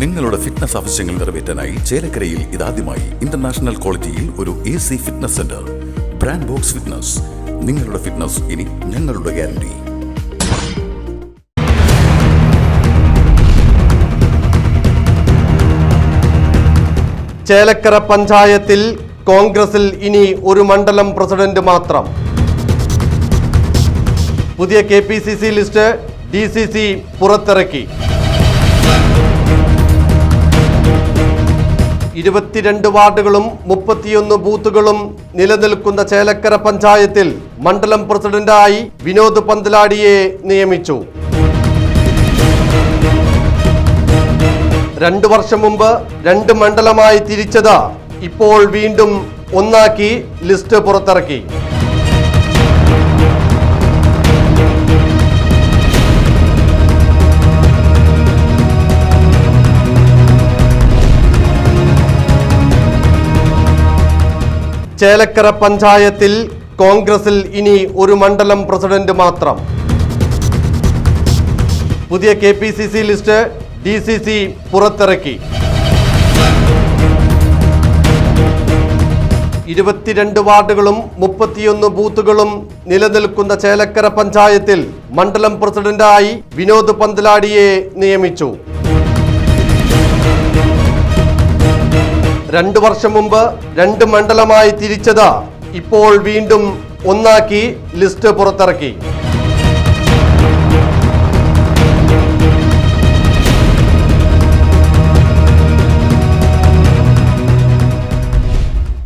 നിങ്ങളുടെ ഫിറ്റ്നസ് ആവശ്യങ്ങൾ നിറവേറ്റാനായി ചേലക്കരയിൽ ഇതാദ്യമായി ഇന്റർനാഷണൽ ക്വാളിറ്റിയിൽ ഒരു A C fitness centre brand box fitness നിങ്ങളുടെ ഫിറ്റ്നസ് ഇനി ഞങ്ങളുടെ ഗ്യാരണ്ടി ചേലക്കര പഞ്ചായത്തിൽ കോൺഗ്രസിൽ ഇനി ഒരു മണ്ഡലം പ്രസിഡന്റ് മാത്രം. പുതിയ K P C C list D C C പുറത്തിറക്കി. ഇരുപത്തിരണ്ട് വാർഡുകളും മുപ്പത്തിയൊന്ന് ബൂത്തുകളും നിലനിൽക്കുന്ന ചേലക്കര പഞ്ചായത്തിൽ മണ്ഡലം പ്രസിഡന്റായി വിനോദ് പന്തലാടിയെ നിയമിച്ചു. രണ്ടു വർഷം മുമ്പ് രണ്ട് മണ്ഡലമായി തിരിച്ചത് ഇപ്പോൾ വീണ്ടും ഒന്നാക്കി ലിസ്റ്റ് പുറത്തിറക്കി. ചേലക്കര പഞ്ചായത്തിൽ കോൺഗ്രസിൽ ഇനി ഒരു മണ്ഡലം പ്രസിഡന്റ് മാത്രം. പുതിയ K P C C list D C C പുറത്തിറക്കി. ഇരുപത്തിരണ്ട് വാർഡുകളും മുപ്പത്തിയൊന്ന് ബൂത്തുകളും നിലനിൽക്കുന്ന ചേലക്കര പഞ്ചായത്തിൽ മണ്ഡലം പ്രസിഡന്റായി വിനോദ് പന്തലാടിയെ നിയമിച്ചു. രണ്ടു വർഷം മുമ്പ് രണ്ട് മണ്ഡലമായി തിരിച്ചത്. ഇപ്പോൾ വീണ്ടും ഒന്നാക്കി ലിസ്റ്റ് പുറത്തിറക്കി.